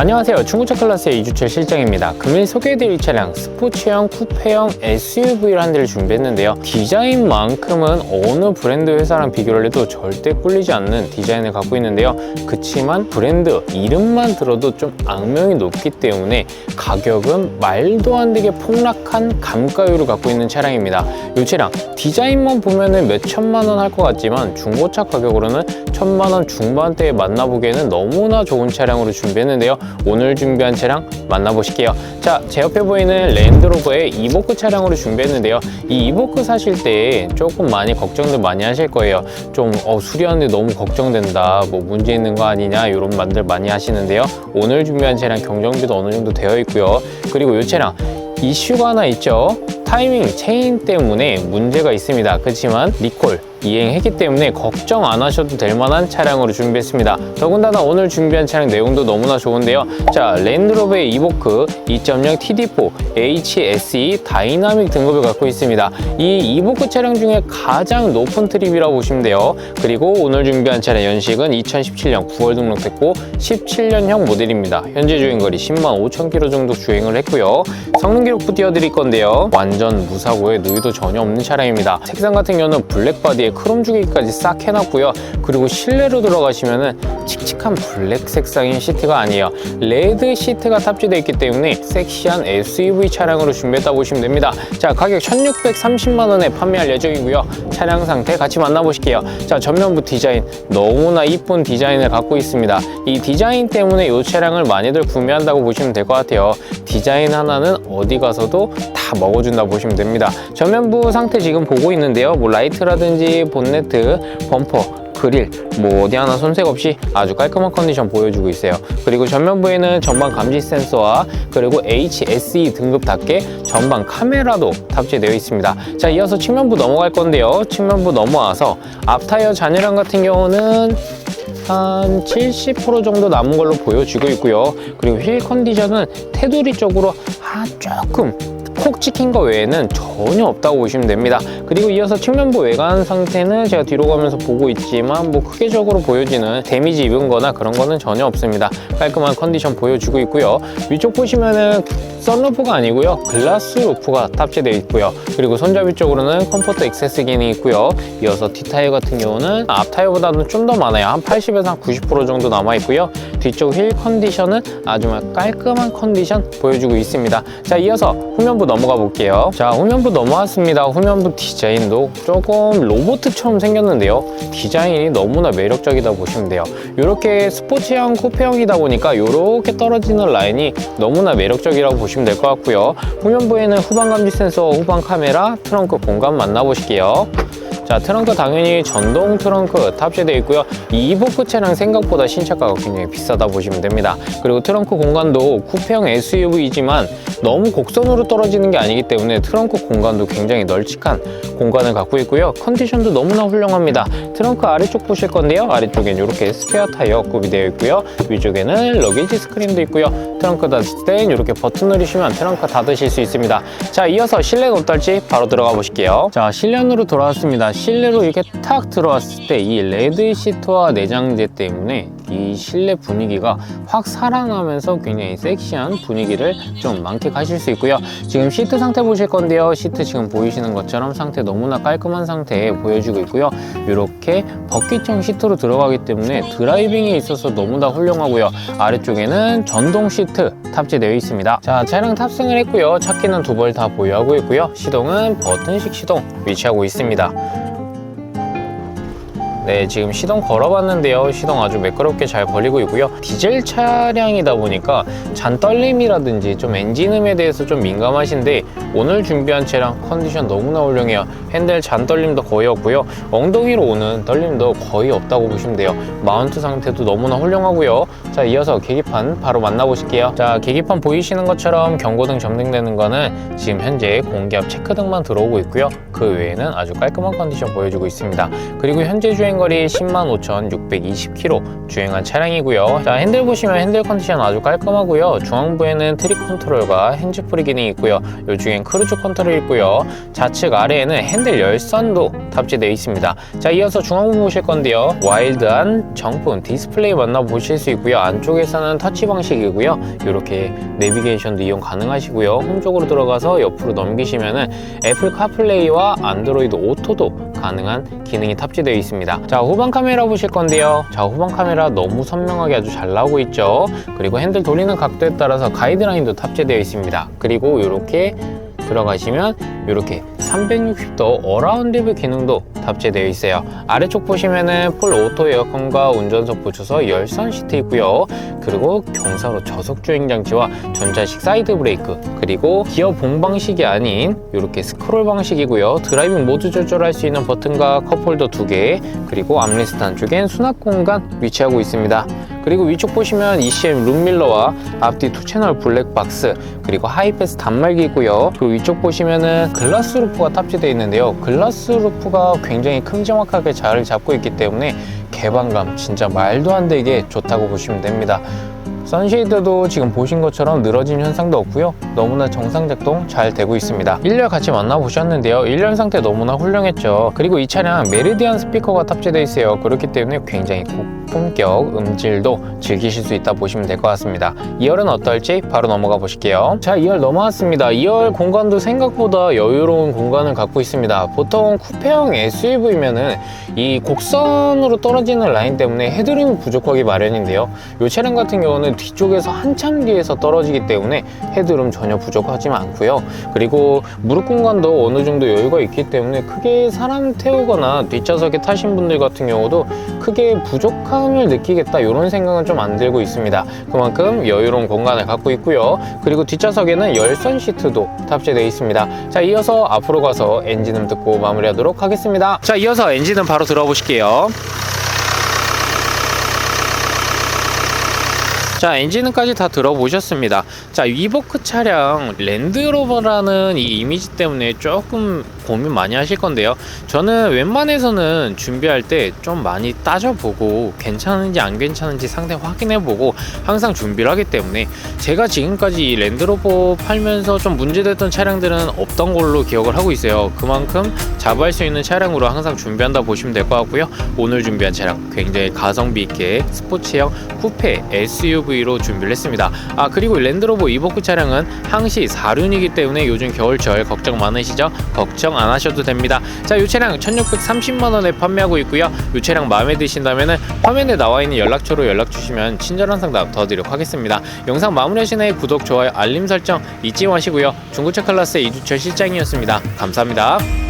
안녕하세요. 중고차 클래스의 이주철 실장입니다. 금일 소개해드릴 차량 스포츠형, 쿠페형 SUV를 한 대를 준비했는데요. 디자인만큼은 어느 브랜드 회사랑 비교를 해도 절대 꿀리지 않는 디자인을 갖고 있는데요. 그치만 브랜드 이름만 들어도 좀 악명이 높기 때문에 가격은 말도 안 되게 폭락한 감가율을 갖고 있는 차량입니다. 이 차량 디자인만 보면 은 몇 천만 원 할 것 같지만 중고차 가격으로는 천만 원 중반대에 만나보기에는 너무나 좋은 차량으로 준비했는데요. 오늘 준비한 차량 만나보실게요. 자, 제 옆에 보이는 랜드로버의 이보크 차량으로 준비했는데요. 이 이보크 사실 때 조금 많이 걱정들 많이 하실 거예요. 좀 어, 수리하는데 너무 걱정된다. 뭐 문제 있는 거 아니냐 이런 말들 많이 하시는데요. 오늘 준비한 차량 경정비도 어느 정도 되어 있고요. 그리고 이 차량 이슈가 하나 있죠. 타이밍 체인 때문에 문제가 있습니다. 그렇지만 리콜 이행했기 때문에 걱정 안 하셔도 될 만한 차량으로 준비했습니다. 더군다나 오늘 준비한 차량 내용도 너무나 좋은데요. 자, 랜드로버의 이보크 2.0 TD4 HSE 다이나믹 등급을 갖고 있습니다. 이 이보크 차량 중에 가장 높은 트립이라고 보시면 돼요. 그리고 오늘 준비한 차량 연식은 2017년 9월 등록됐고 17년형 모델입니다. 현재 주행거리 10만 5천 킬로 정도 주행을 했고요. 성능 기록부 띄워드릴 건데요. 완전 무사고에 누유도 전혀 없는 차량입니다. 색상 같은 경우는 블랙 바디에 크롬 주기까지 싹 해놨고요. 그리고 실내로 들어가시면은 칙칙한 블랙 색상인 시트가 아니에요. 레드 시트가 탑재되어 있기 때문에 섹시한 SUV 차량으로 준비했다 보시면 됩니다. 자, 가격 1630만 원에 판매할 예정이고요. 차량 상태 같이 만나보실게요. 자, 전면부 디자인 너무나 이쁜 디자인을 갖고 있습니다. 이 디자인 때문에 이 차량을 많이들 구매한다고 보시면 될 것 같아요. 디자인 하나는 어디 가서도 다 먹어준다 보시면 됩니다. 전면부 상태 지금 보고 있는데요. 뭐 라이트라든지 본네트, 범퍼, 그릴 뭐 어디 하나 손색 없이 아주 깔끔한 컨디션 보여주고 있어요 그리고 전면부에는 전방 감지 센서와 그리고 HSE 등급답게 전방 카메라도 탑재되어 있습니다 자 이어서 측면부 넘어갈 건데요 측면부 넘어와서 앞타이어 잔여량 같은 경우는 한 70% 정도 남은 걸로 보여지고 있고요 그리고 휠 컨디션은 테두리 쪽으로 아 조금 콕 찍힌 거 외에는 전혀 없다고 보시면 됩니다. 그리고 이어서 측면부 외관 상태는 제가 뒤로 가면서 보고 있지만 뭐 크게적으로 보여지는 데미지 입은 거나 그런 거는 전혀 없습니다. 깔끔한 컨디션 보여주고 있고요. 위쪽 보시면은 썬루프가 아니고요. 글라스 루프가 탑재되어 있고요. 그리고 손잡이 쪽으로는 컴포트 액세스 기능이 있고요. 이어서 뒷타이어 같은 경우는 앞 타이어보다는 좀 더 많아요. 한 80에서 한 90% 정도 남아 있고요. 뒤쪽 휠 컨디션은 아주 깔끔한 컨디션 보여주고 있습니다. 자, 이어서 후면부 넘 어가 볼게요. 자, 후면부 넘어왔습니다. 후면부 디자인도 조금 로보트처럼 생겼는데요. 디자인이 너무나 매력적이다 보시면 돼요. 이렇게 스포츠형 쿠페형이다 보니까 이렇게 떨어지는 라인이 너무나 매력적이라고 보시면 될 것 같고요. 후면부에는 후방 감지 센서, 후방 카메라, 트렁크 공간 만나보실게요. 자 트렁크 당연히 전동 트렁크 탑재되어 있고요. 이 이보크 차량 생각보다 신차가가 굉장히 비싸다 보시면 됩니다. 그리고 트렁크 공간도 쿠페형 SUV이지만 너무 곡선으로 떨어지는 게 아니기 때문에 트렁크 공간도 굉장히 널찍한 공간을 갖고 있고요. 컨디션도 너무나 훌륭합니다. 트렁크 아래쪽 보실 건데요. 아래쪽엔 이렇게 스페어 타이어 구비되어 있고요. 위쪽에는 러게지 스크린도 있고요. 트렁크 닫을 땐 이렇게 버튼 누르시면 트렁크 닫으실 수 있습니다. 자 이어서 실내는 어떨지 바로 들어가 보실게요. 자 실내으로 돌아왔습니다 실내로 이렇게 탁 들어왔을 때 이 레드 시트와 내장재 때문에 이 실내 분위기가 확 살아나면서 굉장히 섹시한 분위기를 좀 만끽하실 수 있고요. 지금 시트 상태 보실 건데요. 시트 지금 보이시는 것처럼 상태 너무나 깔끔한 상태에 보여주고 있고요. 이렇게 버킷형 시트로 들어가기 때문에 드라이빙에 있어서 너무나 훌륭하고요. 아래쪽에는 전동 시트 탑재되어 있습니다. 자, 차량 탑승을 했고요. 차키는 두 벌 다 보유하고 있고요. 시동은 버튼식 시동 위치하고 있습니다. 네, 지금 시동 걸어봤는데요. 시동 아주 매끄럽게 잘 걸리고 있고요. 디젤 차량이다 보니까 잔 떨림이라든지 좀 엔진음에 대해서 좀 민감하신데 오늘 준비한 차량 컨디션 너무나 훌륭해요. 핸들 잔 떨림도 거의 없고요. 엉덩이로 오는 떨림도 거의 없다고 보시면 돼요. 마운트 상태도 너무나 훌륭하고요. 자, 이어서 계기판 바로 만나보실게요. 자, 계기판 보이시는 것처럼 경고등 점등되는 거는 지금 현재 공기압 체크등만 들어오고 있고요. 그 외에는 아주 깔끔한 컨디션 보여주고 있습니다. 그리고 현재 주행 주행거리 105,620km 주행한 차량이고요. 자, 핸들 보시면 핸들 컨디션 아주 깔끔하고요. 중앙부에는 트릭 컨트롤과 핸즈프리 기능이 있고요. 이 중엔 크루즈 컨트롤이 있고요. 좌측 아래에는 핸들 열선도 탑재되어 있습니다. 자, 이어서 중앙부 보실 건데요. 와일드한 정품 디스플레이 만나보실 수 있고요. 안쪽에서는 터치 방식이고요. 이렇게 내비게이션도 이용 가능하시고요. 홈 쪽으로 들어가서 옆으로 넘기시면은 애플 카플레이와 안드로이드 오토도 가능한 기능이 탑재되어 있습니다. 자, 후방 카메라 보실 건데요. 자, 후방 카메라 너무 선명하게 아주 잘 나오고 있죠. 그리고 핸들 돌리는 각도에 따라서 가이드라인도 탑재되어 있습니다. 그리고 이렇게 들어가시면 이렇게 360도 어라운드 뷰 기능도 탑재되어 있어요. 아래쪽 보시면은 풀 오토 에어컨과 운전석 붙여서 열선 시트 있고요. 그리고 경사로 저속 주행 장치와 전자식 사이드 브레이크 그리고 기어 봉 방식이 아닌 이렇게 스크롤 방식이고요. 드라이빙 모드 조절할 수 있는 버튼과 컵홀더 두 개, 그리고 암레스트 안쪽엔 수납 공간 위치하고 있습니다. 그리고 위쪽 보시면 ECM 룸밀러와 앞뒤 투 채널 블랙 박스 그리고 하이패스 단말기고요. 그리고 위쪽 보시면은 글라스 루프가 탑재되어 있는데요. 글라스 루프가 굉장히 큼지막하게 자리를 잡고 있기 때문에 개방감 진짜 말도 안 되게 좋다고 보시면 됩니다. 선쉐이드도 지금 보신 것처럼 늘어진 현상도 없고요. 너무나 정상 작동 잘 되고 있습니다. 1열 같이 만나보셨는데요. 1열 상태 너무나 훌륭했죠. 그리고 이 차량 메리디안 스피커가 탑재되어 있어요. 그렇기 때문에 굉장히 고품격 음질도 즐기실 수 있다 보시면 될 것 같습니다. 2열은 어떨지 바로 넘어가 보실게요. 자, 2열 넘어왔습니다. 2열 공간도 생각보다 여유로운 공간을 갖고 있습니다. 보통 쿠페형 SUV면은 이 곡선으로 떨어지는 라인 때문에 헤드룸이 부족하기 마련인데요. 이 차량 같은 경우는 뒤쪽에서 한참 뒤에서 떨어지기 때문에 헤드룸 전혀 부족하지 않고요. 그리고 무릎 공간도 어느 정도 여유가 있기 때문에 크게 사람 태우거나 뒷좌석에 타신 분들 같은 경우도 크게 부족함을 느끼겠다 이런 생각은 좀 안 들고 있습니다. 그만큼 여유로운 공간을 갖고 있고요. 그리고 뒷좌석에는 열선 시트도 탑재되어 있습니다. 자, 이어서 앞으로 가서 엔진음 듣고 마무리하도록 하겠습니다. 자, 이어서 엔진음 바로 들어보실게요. 자 엔진음까지 다 들어보셨습니다. 자 위버크 차량 랜드로버라는 이 이미지 때문에 조금 고민 많이 하실 건데요. 저는 웬만해서는 준비할 때 좀 많이 따져보고 괜찮은지 안 괜찮은지 상대 확인해보고 항상 준비를 하기 때문에 제가 지금까지 이 랜드로버 팔면서 좀 문제됐던 차량들은 없던 걸로 기억을 하고 있어요. 그만큼 자부할 수 있는 차량으로 항상 준비한다 보시면 될 것 같고요. 오늘 준비한 차량 굉장히 가성비 있게 스포츠형 쿠페 SUV 로 준비를 했습니다. 아 그리고 랜드로버 이보크 차량은 항시 4륜이기 때문에 요즘 겨울철 걱정 많으시죠? 걱정 안 하셔도 됩니다. 자, 이 차량 1,630만 원에 판매하고 있고요. 이 차량 마음에 드신다면은 화면에 나와 있는 연락처로 연락 주시면 친절한 상담 더 드리도록 하겠습니다. 영상 마무리하신 후에 구독, 좋아요, 알림 설정 잊지 마시고요. 중고차 클래스의 이주철 실장이었습니다. 감사합니다.